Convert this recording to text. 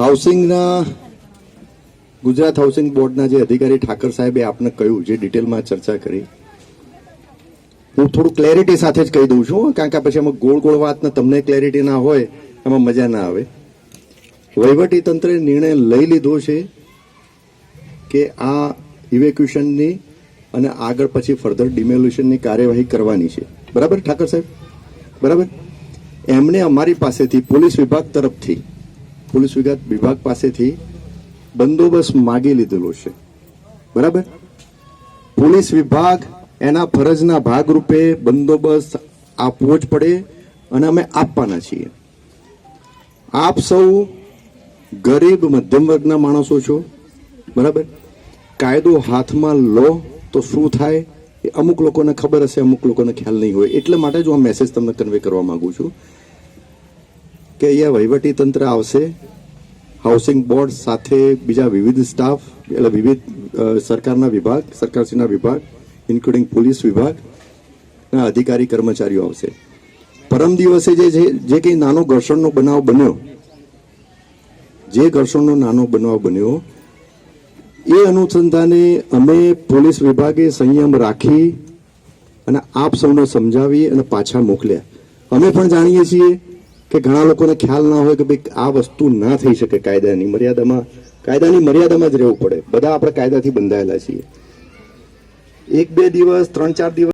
હાઉસિંગના Gujarat housing બોર્ડના જે અધિકારી ઠાકર સાહેબે આપને કહ્યું, જે ડિટેલમાં ચર્ચા કરી, હું થોડું ક્લેરિટી સાથે જ કહી દઉં છું કારણ કે પછી એમાં ગોળ ગોળ વાત ને તમને ક્લેરિટી ના હોય એમાં મજા ના આવે. વહીવટી તંત્રે નિર્ણય લઈ લીધો છે કે આ ઇવેક્યુશનની અને આગળ પછી ફર્ધર ડિમોલ્યુશનની કાર્યવાહી કરવાની છે. બરાબર ઠાકર સાહેબ? બરાબર? એમણે અમારી પાસેથી પોલીસ વિભાગ તરફથી પોલીસ વિભાગ પાસેથી બંદોબસ્ત માગી લીધેલો છે. બરાબર? પોલીસ વિભાગ એના ફરજના ભાગરૂપે બંદોબસ્ત આપવો જ પડે અને અમે આપવાના છીએ. આપ સૌ ગરીબ મધ્યમ વર્ગના માણસો છો. બરાબર? કાયદો હાથમાં લો તો શું થાય? એ અમુક લોકોને ખબર હશે, અમુક લોકોને ખ્યાલ નહીં હોય. એટલે માટે જ હું આ મેસેજ તમને કન્વે કરવા માગું છું. કે અહીંયા વહીવટી તંત્ર આવશે? હાઉસિંગ બોર્ડ સાથે બીજા વિવિધ સ્ટાફ એટલે વિવિધ સરકારના વિભાગ, સરકારશ્રીના વિભાગ ઇન્ક્લુડિંગ પોલીસ વિભાગ, ના અધિકારી કર્મચારીઓ આવશે. પરમ દિવસે જે જે કંઈ નાનો ઘર્ષણનો બનાવ બન્યો, જે ઘર્ષણનો નાનો બનાવ બન્યો, એ અનુસંધાને અમે પોલીસ વિભાગે સંયમ રાખી અને આપ સૌને સમજાવી અને પાછા મોકલ્યા. અમે પણ જાણીએ છીએ કે ઘણા લોકોને ખ્યાલ ના હોય કે ભાઈ આ વસ્તુ ના થઈ શકે કાયદાની. મર્યાદામાં કાયદાની મર્યાદામાં જ રહેવું પડે. બધા આપણે કાયદાથી બંધાયેલા છીએ. એક બે દિવસ, ત્રણ ચાર દિવસ